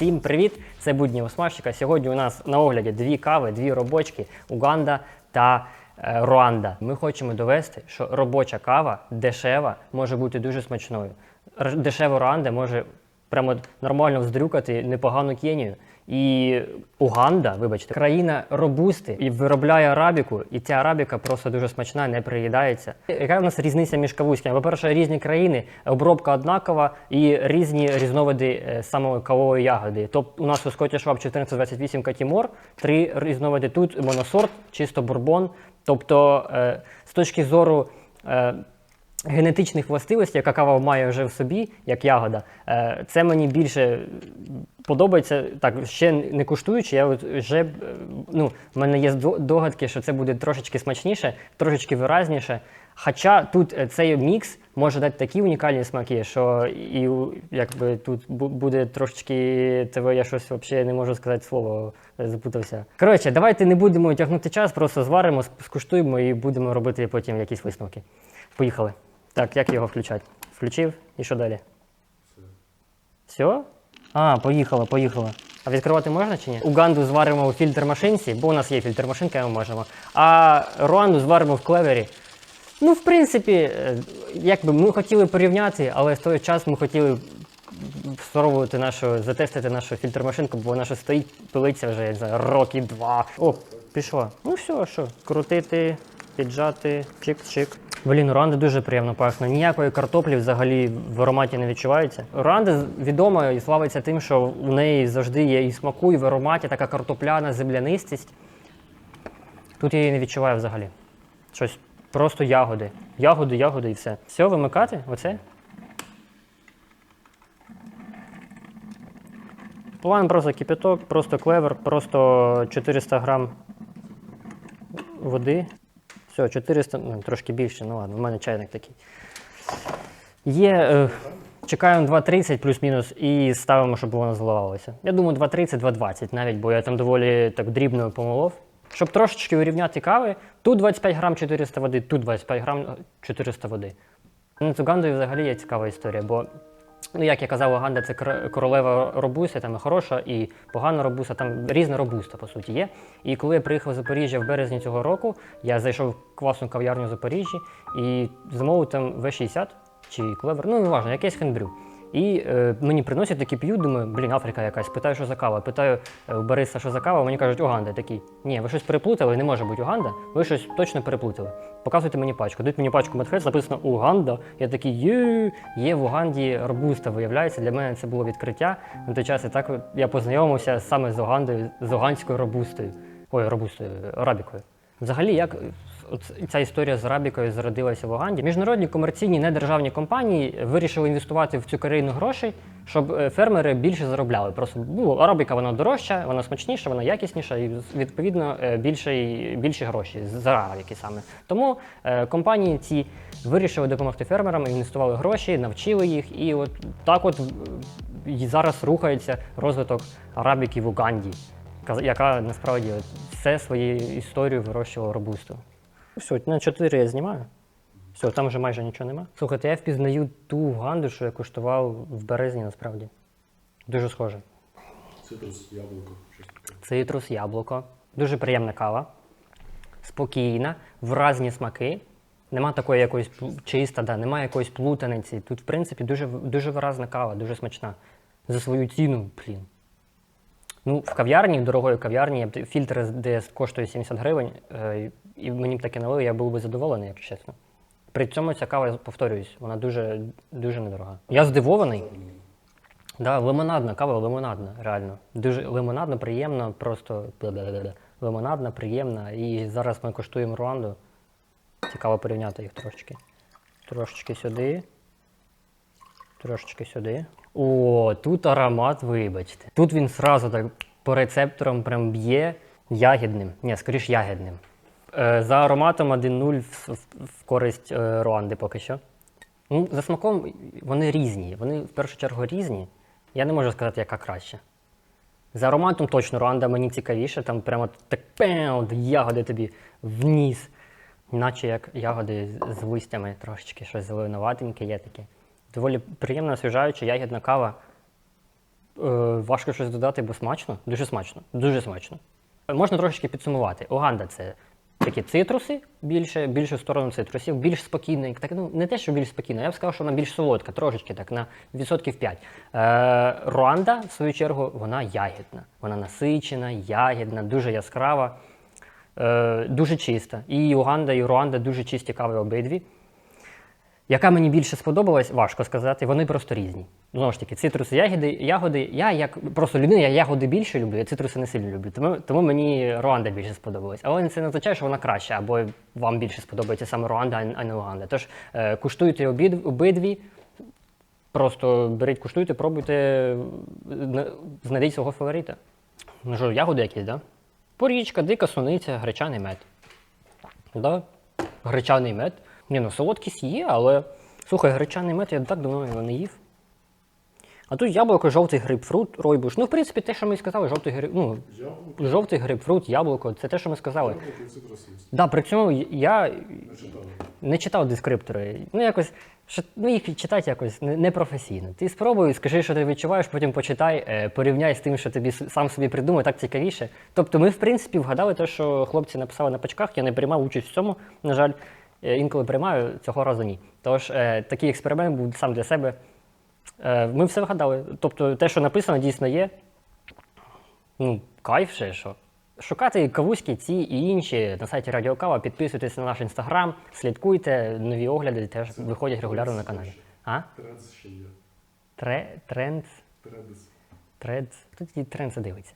Всім привіт! Це будні Осмажчика. Сьогодні у нас на огляді дві кави, дві робочки Уганда та е, Руанда. Ми хочемо довести, що робоча кава дешева може бути дуже смачною. Дешева Руанда може прямо нормально вздрюкати непогану Кенію. І Уганда, вибачте, країна робусти і виробляє арабіку, і ця арабіка просто дуже смачна, не приїдається. Яка в нас різниця між кавуськами? По-перше, різні країни, обробка однакова і різні різновиди е, самої кавової ягоди. Тобто у нас у Scottish Schwab 1428 Катімор, три різновиди тут моносорт, чисто бурбон. Тобто, е, з точки зору. е, генетичних властивостей, яка кава має вже в собі, як ягода, це мені більше подобається. Так, ще не куштуючи, я вже е, ну, в мене є догадки, що це буде трошечки смачніше, трошечки виразніше. Хоча тут е, цей мікс може дати такі унікальні смаки, що і якби тут буде трошечки тебе, я щось взагалі не можу сказати слово, е, запутався. Коротше, давайте не будемо тягнути час, просто зваримо, скуштуємо і будемо робити потім якісь висновки. Поїхали. Так, як його включати? Включив і що далі? Все? А, поїхала, поїхала. А відкривати можна чи ні? Уганду зваримо у фільтр машинці, бо у нас є фільтр машинка, ми можемо. А Руанду зваримо в клевері. Ну, в принципі, е, якби ми хотіли порівняти, але в той час ми хотіли спробувати нашу, затестити нашу фільтр-машинку, бо ще стоїть, пилиться вже я не роки два. О, пішло. Ну все, що, крутити, піджати, чик-чик. Блін, Руанда дуже приємно пахне. Ніякої картоплі взагалі в ароматі не відчувається. Руанда відома і славиться тим, що в неї завжди є і смаку, і в ароматі така картопляна землянистість. Тут я її не відчуваю взагалі. Щось просто ягоди. Ягоди, ягоди і все. Все, вимикати? Оце? План просто кипяток, просто клевер, просто 400 грам води. Все, 400, ну, трошки більше, ну ладно, у мене чайник такий. Є. Е, чекаємо 2.30 плюс-мінус і ставимо, щоб воно зливалося. Я думаю, 2.30, 2.20 навіть, бо я там доволі так дрібно помолов. Щоб трошечки урівняти кави, тут 25 грам 400 води, тут 25 грам 400 води. Ну, з Угандою взагалі є цікава історія, бо, ну, як я казав, Уганда це кор- королева робуся, там і хороша, і погана робуса, там різна робуста, по суті, є. І коли я приїхав в Запоріжжя в березні цього року, я зайшов в класну кав'ярню в Запоріжжі і замовив там В60 чи клевер, ну неважно, якийсь хендбрю. І е, мені приносять такі п'ю, думаю, блін, Африка якась. Питаю, що за кава. Питаю е, у Бориса, що за кава, мені кажуть, Уганда. Такий, ні, ви щось переплутали, не може бути Уганда, ви щось точно переплутали. Показуйте мені пачку. Дають мені пачку Медхед, написано Уганда. Я такий, є, є в Уганді робуста, виявляється. Для мене це було відкриття. На той час і так я познайомився саме з Угандою, з уганською робустою. Ой, робустою, арабікою. Взагалі, як ця історія з арабікою зародилася в Уганді? Міжнародні комерційні недержавні компанії вирішили інвестувати в цю країну грошей, щоб е, фермери більше заробляли. Просто ну, арабіка вона дорожча, вона смачніша, вона якісніша і відповідно е, більше, більші гроші за арабіки саме. Тому е, компанії ці вирішили допомогти фермерам, інвестували гроші, навчили їх, і от так от зараз рухається розвиток арабіки в Уганді яка насправді все свою історію вирощувала робусту. Все, на 4 я знімаю. Все, там вже майже нічого нема. Слухайте, я впізнаю ту Уганду, що я куштував в березні насправді. Дуже схоже. Цитрус, яблуко. Цитрус, яблуко. Дуже приємна кава. Спокійна, вразні смаки. Нема такої якоїсь чиста, да, немає якоїсь плутаниці. Тут, в принципі, дуже, дуже виразна кава, дуже смачна. За свою ціну, блін. Ну, в кав'ярні, в дорогої кав'ярні, фільтр, де коштує 70 гривень, е, і мені б таке налили, я був би задоволений, якщо чесно. При цьому ця кава, повторююсь, вона дуже, дуже недорога. Я здивований. Да, лимонадна, кава лимонадна, реально. Дуже лимонадна, приємна, просто лимонадна, приємна. І зараз ми коштуємо Руанду. Цікаво порівняти їх трошечки. Трошечки сюди. Трошечки сюди. О, тут аромат, вибачте. Тут він сразу так по рецепторам прям б'є ягідним. Ні, скоріш ягідним. Е, за ароматом 1-0 в, в, користь е, Руанди поки що. Ну, за смаком вони різні. Вони в першу чергу різні. Я не можу сказати, яка краще. За ароматом точно Руанда мені цікавіше, там прямо так пеу, ягоди тобі в ніс. Наче як ягоди з листями трошечки, щось зеленуватеньке є таке. Доволі приємно освіжаюча ягідна кава. важко щось додати, бо смачно. Дуже смачно. Дуже смачно. Е, Можна трошечки підсумувати. Уганда це такі цитруси, більше, більше в сторону цитрусів, більш спокійна. Так, ну, не те, що більш спокійна, я б сказав, що вона більш солодка, трошечки так, на відсотків 5. Е, Руанда, в свою чергу, вона ягідна. Вона насичена, ягідна, дуже яскрава, е, дуже чиста. І Уганда, і Руанда дуже чисті кави обидві. Яка мені більше сподобалась, важко сказати, вони просто різні. Знову ж таки, цитруси, ягоди, ягоди. Я як просто людина, я ягоди більше люблю, я цитруси не сильно люблю. Тому, тому мені Руанда більше сподобалась. Але це не означає, що вона краща, або вам більше сподобається саме Руанда, а- не Уганда. Тож е, куштуйте обід, обидві, просто беріть, куштуйте, пробуйте, знайдіть свого фаворита. Ну що, ягоди якісь, да? Порічка, дика суниця, гречаний мед. Да? Гречаний мед. Ні, ну солодкість є, але слухай, гречаний мед я так давно його не їв. А тут яблуко, жовтий грейпфрут, ройбуш. Ну, в принципі, те, що ми сказали, жовтий грейп... ну, Яблуко, жовтий грейпфрут, яблуко, це те, що ми сказали. яблуко. Да, при цьому я Не читали. не читав дескриптори. Ну, якось, що, ну, їх читати якось непрофесійно. Ти спробуй, скажи, що ти відчуваєш, потім почитай, е, порівняй з тим, що тобі сам собі придумав, так цікавіше. Тобто ми, в принципі, вгадали те, що хлопці написали на пачках. Я не приймав участь в цьому, на жаль, інколи приймаю, цього разу ні. Тож е, такий експеримент був сам для себе. Е, ми все вгадали. Тобто те, що написано, дійсно є. Ну, кайф ще що. Шукати кавуськи ці і інші на сайті Радіо Кава, підписуйтесь на наш інстаграм, слідкуйте, нові огляди теж виходять регулярно на каналі. А? Трец ще є. Тре, тренд, Тредес. тред. Хто такий тренд дивиться?